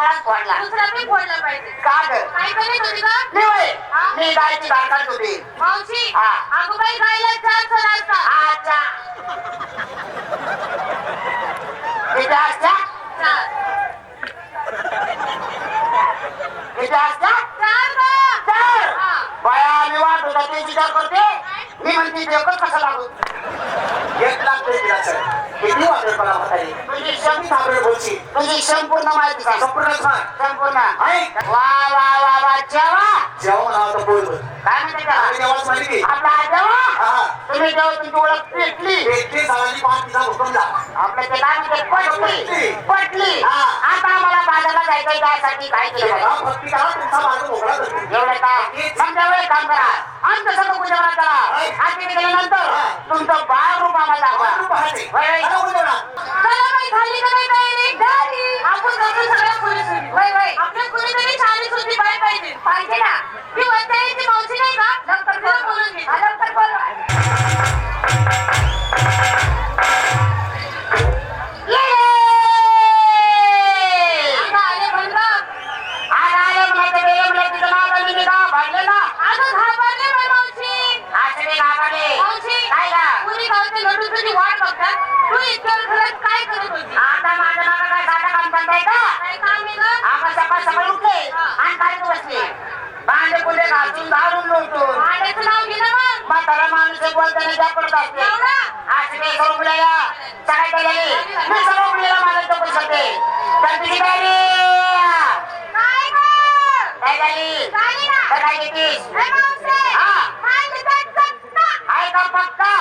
डोळाच फोडला. बी फोडला पाहिजे. का गं? काय करत होती का मी गायची काढत होती. मावशी हा. आगोबाई गायला चार सण असतात. अच्छा. असत्या? चार. असत्या? चार हा. बाया मी वाट होता ते विचार करते मी म्हणते एकच कसा लागू किती वाजले मला म्हातारी? तुझी क्षम थांबले बोलशी. तुझी संपूर्ण माहिती सांग संपूर्ण. संपूर्ण. वा वा वा वा जेवा जेव्हा नावाचं पोळी बोल. काय म्हणते का आणि देवाला सांगितलं की, आपला जेवा हा, तुम्ही जेव्हा तुमची ओळख पेटली झाडाची पाच हुकूम. आपल्या ते काय म्हणते पटली पटली. पटली हा. आता आम्हाला बाजारला जायचंय त्यासाठी काय केलं? भक्ती करा, तुमचा मार्ग मोकळा. एवढं का काम करा आमचं सगळं पूजा करा आरती केल्यानंतर तुमचं बाळ रूप आम्हाला दाखवा बघतात. तू इतक्या घरात काय करत होती? आता माझं नाव काय साधं काम करताय का? काय काम आहे गं? आपण सकाळ सकाळ उठले. आणि खाली बसले भांडे कुंडे घासून धारून लोटून भांड्याचं नाव घे ना मग. म्हातारा माणूस एक बोलताना त्या पडत असते? आज मी सर्व मुलाला सकाळी गेली मी सर्व मुलीला माझ्या चौकशी होते तर तुझी काय रे काय? काय झाली ना? काय घेतीस ए, मावशी. हा. काय म्हणतात चक्का? आहे का पक्का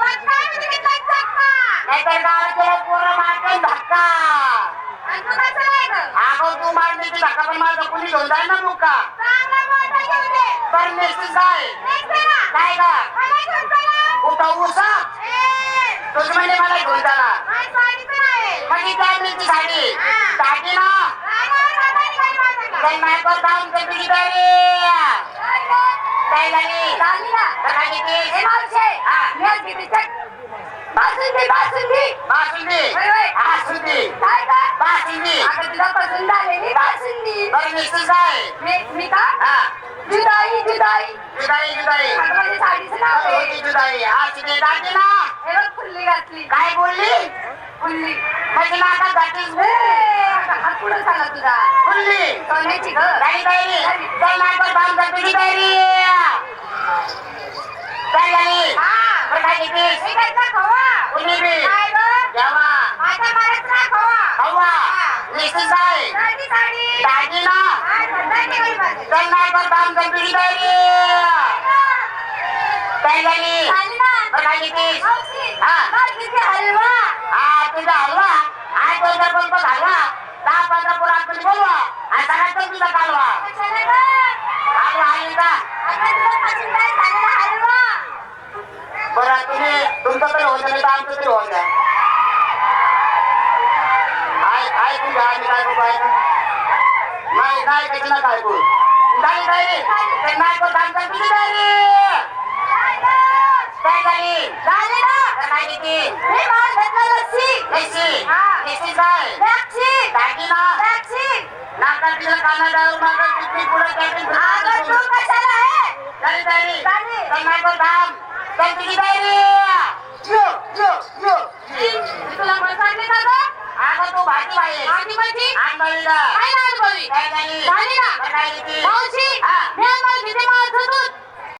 पण काय म्हणतात चक्का? नाहीतर गावात पोरं मारते धक्का आणि तू कसं नाही गं? अगं तू मारली की धक्का पण माझं कुणी घेऊन जाईल ना मुका चांगला मोठा घेऊन दे. पर काय नेक्स्ट कुठं उसा ए, तुझी मला घेऊन चला माझी काय मिळते साडी हा. साडी ना रानावर हाताने काही माझ्याकडे. काही मायकर जाऊन काय झाली झाली बासुंदी, बासुंदी. बासुंदी. बासुंदी काय गं? बासुंदी तुला पसंत आलेली बासुंदी. बरं नेसतीस काय मी- मी का? हा जुदाई, जुदाई. जुदाई जुदाई अगं, माझ्या साडीचं नाव आहे. होती जुदाई आज ते दादी ना हे बघ, फुल्ली घातली. काय बोलली फुल्ली. म्हणजे नाका हात पुढं झाला तुझा. बोलली सोन्याची गं. काय तयारी चल काम कर तुझी तयारी काय झाली हा. बरं काय घेतीस हे घरचा खवा. कुणी बी काय गं? जेवा माझ्या मारायचा खवा. हवा हा. नेसतीस काय साडी, साडी. दादी ना काय म्हणताय ते बाई माझे? चल नायकर काम कर तुझी तयारी काय झाली झाली ना? बरं काय घेतीस मावशी, हा. बाजरीचा हलवा. हा तुझा हलवा आज दोन चार पंप घालवा दहा पंधरा पोरं बोलवा आणि सगळ्यात तुझा कालवा? हलवा हलवी. बरं तुम्ही तुमचं तरी होतं नाही तर आमचं तरी तू घ्या काय करू काय नाही नाही त्याची ना काय करू झाली काय ते नाही करू काम कर तुझी काय काय काय झाली झाली ना? काय किती मी माल घेतला लस्सी. काय तिला काना पुढे अगं, तू कशाला आहे? झाली झाली. नाही तुझी यो यो यो तुला मावशी